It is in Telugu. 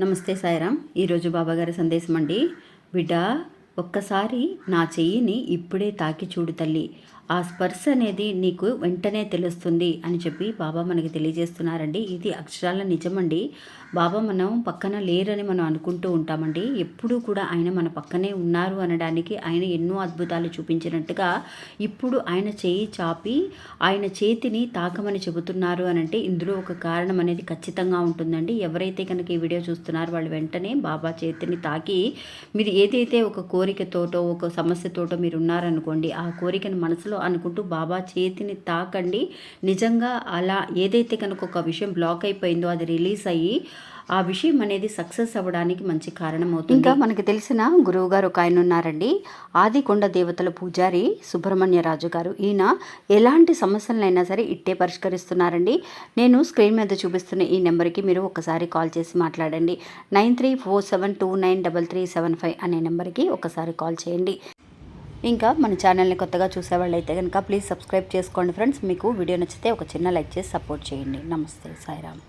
నమస్తే సాయిరామ్. ఈరోజు బాబాగారి సందేశం అండి బిడ్డ ఒక్కసారి నా చెయ్యిని ఇప్పుడే తాకి చూడు తల్లి. ఆ స్పర్శ అనేది నీకు వెంటనే తెలుస్తుంది అని చెప్పి బాబా మనకి తెలియజేస్తున్నారండి. ఇది అక్షరాల నిజమండి. బాబా మనం పక్కన లేరని మనం అనుకుంటూ ఉంటామండి. ఎప్పుడూ కూడా ఆయన మన పక్కనే ఉన్నారు అనడానికి ఆయన ఎన్నో అద్భుతాలు చూపించినట్టుగా ఇప్పుడు ఆయన చేయి చాపి ఆయన చేతిని తాకమని చెబుతున్నారు అని అంటే ఇందులో ఒక కారణం అనేది ఖచ్చితంగా ఉంటుందండి. ఎవరైతే కనుక ఈ వీడియో చూస్తున్నారో వాళ్ళు వెంటనే బాబా చేతిని తాకి మీరు ఏదైతే ఒక కోరికతోటో ఒక సమస్యతోటో మీరు ఉన్నారనుకోండి ఆ కోరికను మనసులో అనుకుంటూ బాబా చేతిని తాకండి. నిజంగా అలా ఏదైతే కనుక ఒక విషయం బ్లాక్ అయిపోయిందో అది రిలీజ్ అయ్యి ఆ విషయం అనేది సక్సెస్ అవ్వడానికి మంచి కారణం అవుతుంది ఇంకా మనకి తెలిసిన గురువు గారు ఒక ఆయన ఉన్నారండి. ఆదికొండ దేవతల పూజారి సుబ్రహ్మణ్య రాజు గారు. ఈయన ఎలాంటి సమస్యలైనా సరే ఇట్టే పరిష్కరిస్తున్నారండి. నేను స్క్రీన్ మీద చూపిస్తున్న ఈ నెంబర్కి మీరు ఒకసారి కాల్ చేసి మాట్లాడండి. Nine three four seven two nine double three seven five అనే నెంబర్కి ఒకసారి కాల్ చేయండి. ఇంకా మన ఛానల్ని కొత్తగా చూసేవాళ్ళు అయితే కనుక ప్లీజ్ సబ్స్క్రైబ్ చేసుకోండి ఫ్రెండ్స్. మీకు వీడియో నచ్చితే ఒక చిన్న లైక్ చేసి సపోర్ట్ చేయండి. నమస్తే సాయిరామ్.